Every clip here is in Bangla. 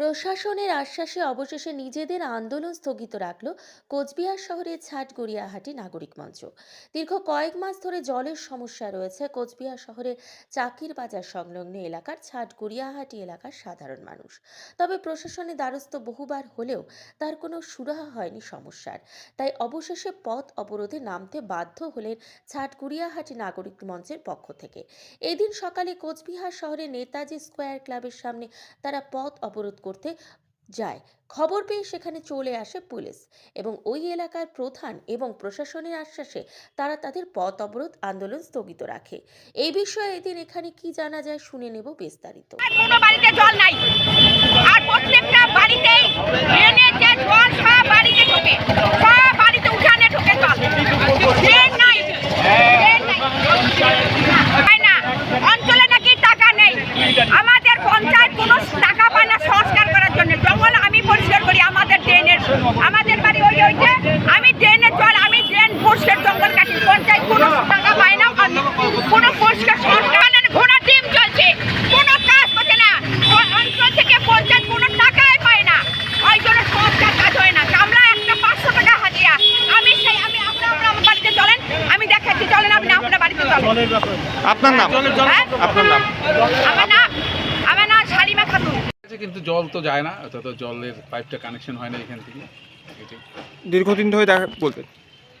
প্রশাসনের আশ্বাসে অবশেষে নিজেদের আন্দোলন স্থগিত রাখল কোচবিহার শহরের ছাট ছাটগড়িয়াহাটি নাগরিক মঞ্চ। দীর্ঘ কয়েক মাস ধরে জলের সমস্যা রয়েছে কোচবিহার শহরের চাকির বাজার সংলগ্ন এলাকার ছাট ছাটগড়িয়াহাটি এলাকার সাধারণ মানুষ। তবে প্রশাসনের দ্বারস্থ বহুবার হলেও তার কোনো সুরাহা হয়নি সমস্যার। তাই অবশেষে পথ অবরোধে নামতে বাধ্য হলেন ছাট ছাটগুড়িয়াহাটি নাগরিক মঞ্চের পক্ষ থেকে। এদিন সকালে কোচবিহার শহরের নেতাজি স্কোয়ার ক্লাবের সামনে তারা পথ অবরোধ করতে যায়। খবর পেয়ে সেখানে চলে আসে পুলিশ এবং ওই এলাকার প্রধান এবং প্রশাসনের আশ্বাসে তারা তাদের পথ অবরোধ আন্দোলন স্থগিত রাখে। এই বিষয়ে এদিন এখানে কি জানা যায় শুনে নেব বিস্তারিত। কোনো বাড়িতে জল নাই। আর প্রত্যেকটা বাড়িতেই ড্রেনের যে জল সব বাড়িতে ঢোকে সব বাড়িতে উঠানে ঢোকে জল ড্রেন নাই ড্রেন নাই হয় না অঞ্চলে নাকি টাকা নেই আমাদের পঞ্চায়েত কোনো টাকা পায় না সংস্কার করার জন্য জঙ্গল আমি পরিষ্কার করি আমাদের ড্রেনের আমাদের বাড়ি ওই ওই যে আমি ড্রেনের জল আমি ড্রেন পরিষ্কার জঙ্গল কাটি পঞ্চায়েত কোনো টাকা পায় না আর কোনো পরিষ্কার সংস্কার মানে ঘোড়া ডিম চলছে কোনো কাজ করছে না ও- অঞ্চল থেকে পঞ্চায়েত কোনো টাকাই পায় না ওই জন্য সংস্কার কাজ হয় না কামলা একটা পাঁচশো টাকা হাজিরা আমি সেই আমি আমরা আমরা আমার বাড়িতে চলেন আমি দেখাচ্ছি চলেন আপনি আপনার বাড়িতে চলেন আপনার নাম? হ্যাঁ? আপনার নাম? আমার নাম আমার নাম শালিমা খাতুন। কিন্তু জল তো যায় না। অর্থাৎ জলের পাইপটা কানেকশন হয় না এখান থেকে। দীর্ঘদিন ধরে দেখা বলবেন।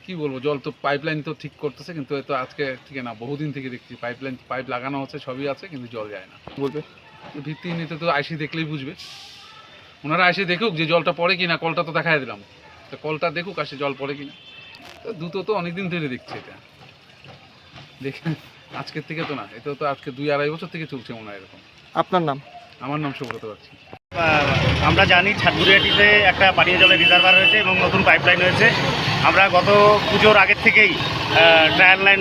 কি বলব জল তো পাইপলাইন তো ঠিক করতেছে কিন্তু এ তো আজকে থেকে না বহুদিন থেকে দেখছি পাইপলাইন পাইপ লাগানো হচ্ছে সবই আছে কিন্তু জল যায় না। বলবে তো ভিত্তিহীনতে তো আইসি দেখলেই বুঝবে। ওনারা আইসি দেখুক যে জলটা পড়ে কিনা কলটা তো দেখাই দিলাম। তো কলটা দেখুক আসে জল পড়ে কিনা। তো দুটো তো অনেকদিন ধরে দেখছি এটা। দেখে আজকের থেকে তো না এটা তো আজকে দুই আড়াই বছর থেকে চলছে মনে হয় এরকম। আপনার নাম? আমার নাম সুব্রত পাচ্ছি আমরা জানি ছাদগুড়িয়াটিতে একটা পানীয় জলের রিজার্ভার রয়েছে এবং নতুন পাইপলাইন হয়েছে আমরা গত পুজোর আগের থেকেই ট্রায়াল লাইন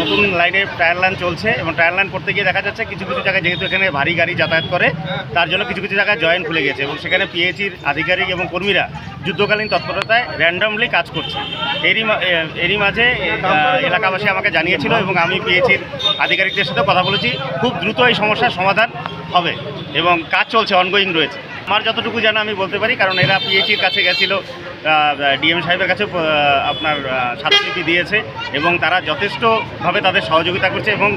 নতুন লাইনে ট্রায়াল লাইন চলছে এবং ট্রায়াল লাইন করতে গিয়ে দেখা যাচ্ছে কিছু কিছু জায়গায় যেহেতু এখানে ভারী গাড়ি যাতায়াত করে, তার জন্য কিছু কিছু জায়গায় জয়েন্ট খুলে গেছে এবং সেখানে পিএইচির আধিকারিক এবং কর্মীরা যুদ্ধকালীন তৎপরতায় র্যান্ডামলি কাজ করছে। এরই এরই মাঝে এলাকাবাসী আমাকে জানিয়েছিল এবং আমি পিএইচির আধিকারিকদের সাথে কথা বলেছি। খুব দ্রুত এই সমস্যার সমাধান হবে এবং কাজ চলছে অনগোয়িং রয়েছে। আমার যতটুকু জানা আমি বলতে পারি কারণ এরা পিএইচির কাছে গেছিল ডিএম সাহেবের কাছে আপনার আহ, দিয়েছে এবং তারা যথেষ্টভাবে তাদের সহযোগিতা করছে এবং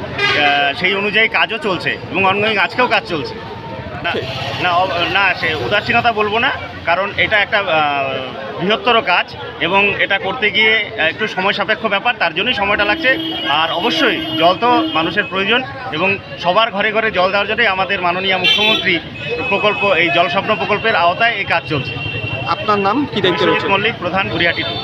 সেই অনুযায়ী কাজও চলছে এবং অনগোয়িং আজকেও কাজ চলছে। না না সে উদাসীনতা বলব না কারণ এটা একটা বৃহত্তর কাজ এবং এটা করতে গিয়ে একটু সময় সাপেক্ষ ব্যাপার তার জন্যই সময়টা লাগছে। আর অবশ্যই জল তো মানুষের প্রয়োজন এবং সবার ঘরে ঘরে জল দেওয়ার জন্যই আমাদের মাননীয় মুখ্যমন্ত্রী প্রকল্প এই জল স্বপ্ন প্রকল্পের আওতায় এই কাজ চলছে। আপনার নাম কি মল্লিক প্রধান গুড়িয়াটি। টু